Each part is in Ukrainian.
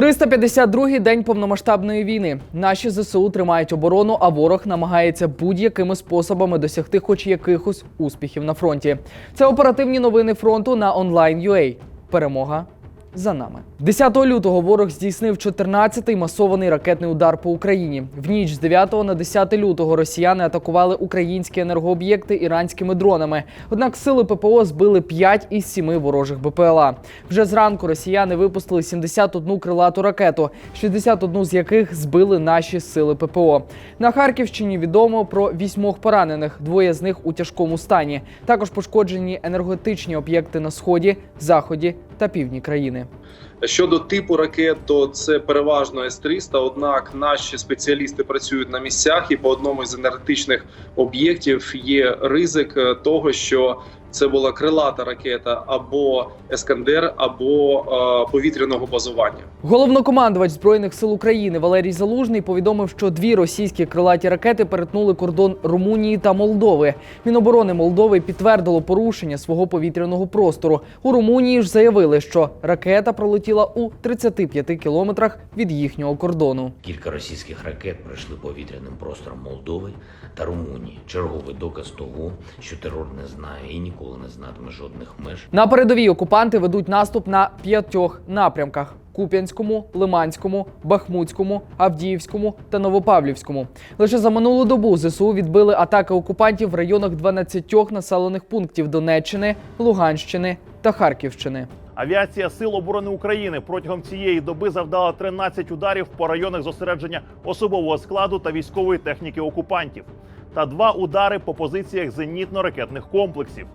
352-й день повномасштабної війни. Наші ЗСУ тримають оборону, а ворог намагається будь-якими способами досягти хоч якихось успіхів на фронті. Це оперативні новини фронту на онлайн.ua. Перемога за нами. 10 лютого ворог здійснив 14-й масований ракетний удар по Україні. В ніч з 9 на 10 лютого росіяни атакували українські енергооб'єкти іранськими дронами. Однак сили ППО збили 5 із 7 ворожих БПЛА. Вже зранку росіяни випустили 71 крилату ракету, 61 з яких збили наші сили ППО. На Харківщині відомо про вісьмох поранених, двоє з них у тяжкому стані. Також пошкоджені енергетичні об'єкти на сході, заході та півдні країни. Щодо типу ракет, то це переважно С-300, Однак наші спеціалісти працюють на місцях, і по одному з енергетичних об'єктів є ризик е, того, що це була крилата ракета або Ескандер, або е, повітряного базування. Головнокомандувач збройних сил України Валерій Залужний повідомив, що дві російські крилаті ракети перетнули кордон Румунії та Молдови. Міноборони Молдови підтвердило порушення свого повітряного простору. У Румунії ж заявили, що ракета пролетіла у 35 кілометрах від їхнього кордону. Кілька російських ракет пройшли повітряним простором Молдови та Румунії. Черговий доказ того, що терор не знає і ніколи не знатиме жодних меж. На передовій окупанти ведуть наступ на п'ятьох напрямках: Куп'янському, Лиманському, Бахмутському, Авдіївському та Новопавлівському. Лише за минулу добу ЗСУ відбили атаки окупантів в районах 12 населених пунктів Донеччини, Луганщини та Харківщини. Авіація Сил оборони України протягом цієї доби завдала 13 ударів по районах зосередження особового складу та військової техніки окупантів, та два удари по позиціях зенітно-ракетних комплексів.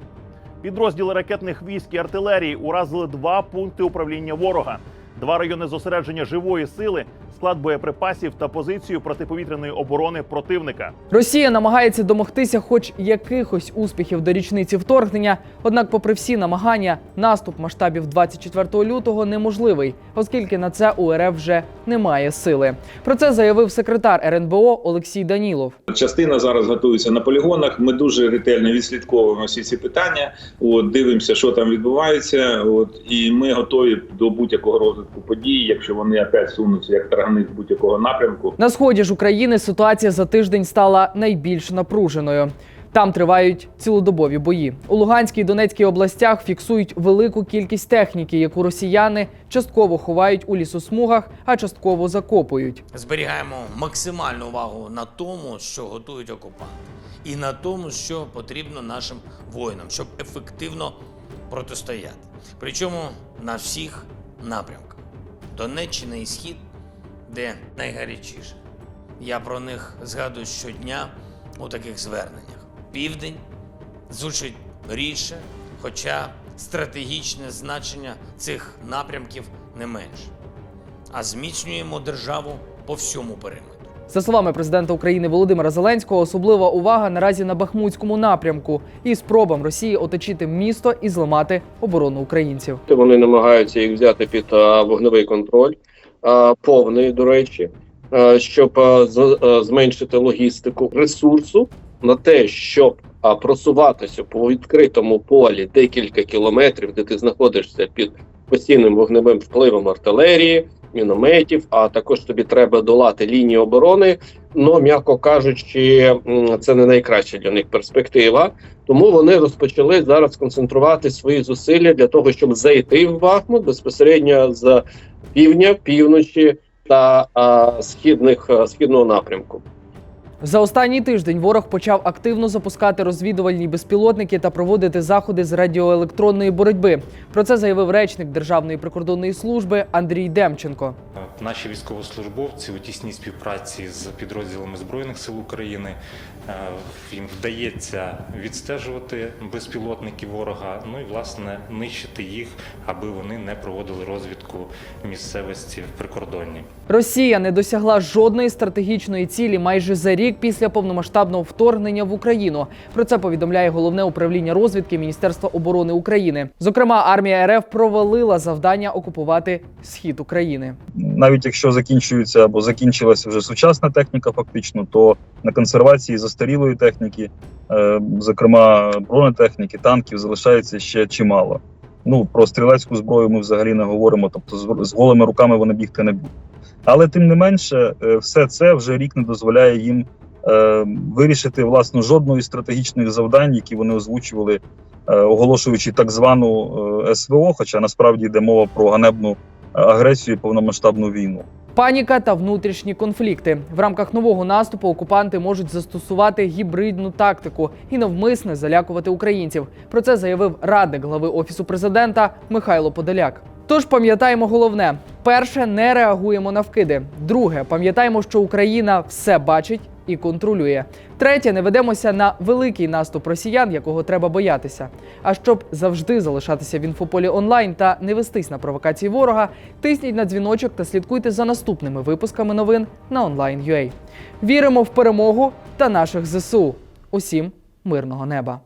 Підрозділи ракетних військ і артилерії уразили два пункти управління ворога, два райони зосередження живої сили, склад боєприпасів та позицію протиповітряної оборони противника. Росія намагається домогтися хоч якихось успіхів до річниці вторгнення. Однак, попри всі намагання, наступ масштабів 24 лютого неможливий, оскільки на це у РФ вже немає сили. Про це заявив секретар РНБО Олексій Данілов. Частина зараз готується на полігонах. Ми дуже ретельно відслідковуємо всі ці питання. От дивимося, що там відбувається. От і ми готові до будь-якого розвитку подій, якщо вони опять сунуться як з будь-якого напрямку. На сході ж України ситуація за тиждень стала найбільш напруженою. Там тривають цілодобові бої. У Луганській і Донецькій областях фіксують велику кількість техніки, яку росіяни частково ховають у лісосмугах, а частково закопують. Зберігаємо максимальну увагу на тому, що готують окупанти, і на тому, що потрібно нашим воїнам, щоб ефективно протистояти. Причому на всіх напрямках. Донеччина і Схід, де найгарячіше. Я про них згадую щодня у таких зверненнях. Південь звучить рідше, хоча стратегічне значення цих напрямків не менше. А зміцнюємо державу по всьому периметру. За словами президента України Володимира Зеленського, особлива увага наразі на Бахмутському напрямку і спробам Росії оточити місто і зламати оборону українців. Вони намагаються їх взяти під вогневий контроль, а, повний, до речі, щоб з- зменшити логістику ресурсу на те, щоб просуватися по відкритому полі декілька кілометрів, де ти знаходишся під постійним вогневим впливом артилерії, мінометів. А також тобі треба долати лінії оборони. Ну, м'яко кажучи, це не найкраща для них перспектива. Тому вони розпочали зараз концентрувати свої зусилля для того, щоб зайти в Бахмут безпосередньо з півдня, півночі та а, східних східного напрямку. За останній тиждень ворог почав активно запускати розвідувальні безпілотники та проводити заходи з радіоелектронної боротьби. Про це заявив речник Державної прикордонної служби Андрій Демченко. Наші військовослужбовці у тісній співпраці з підрозділами Збройних сил України е, їм вдається відстежувати безпілотники ворога, ну і власне нищити їх, аби вони не проводили розвідку місцевості в прикордонні. Росія не досягла жодної стратегічної цілі майже за рік після повномасштабного вторгнення в Україну. Про це повідомляє головне управління розвідки Міністерства оборони України. Зокрема, армія РФ провалила завдання окупувати схід України. Навіть якщо закінчується або закінчилася вже сучасна техніка, фактично, то на консервації застарілої техніки, е, зокрема бронетехніки, танків, залишається ще чимало. Ну про стрілецьку зброю ми взагалі не говоримо, тобто з, голими руками вони бігти не будуть. Але тим не менше, е, все це вже рік не дозволяє їм е, вирішити власне жодного із стратегічних завдань, які вони озвучували, оголошуючи так звану СВО, хоча насправді йде мова про ганебну агресію повномасштабну війну. Паніка та внутрішні конфлікти в рамках нового наступу окупанти можуть застосувати гібридну тактику і навмисне залякувати українців. Про це заявив радник глави офісу президента Михайло Подоляк. Тож пам'ятаємо головне: перше, не реагуємо на вкиди. Друге, пам'ятаємо, що Україна все бачить і контролює. Третє, не ведемося на великий наступ росіян, якого треба боятися. А щоб завжди залишатися в інфополі онлайн та не вестись на провокації ворога, тисніть на дзвіночок та слідкуйте за наступними випусками новин на онлайн.ua. Віримо в перемогу та наших ЗСУ. Усім мирного неба!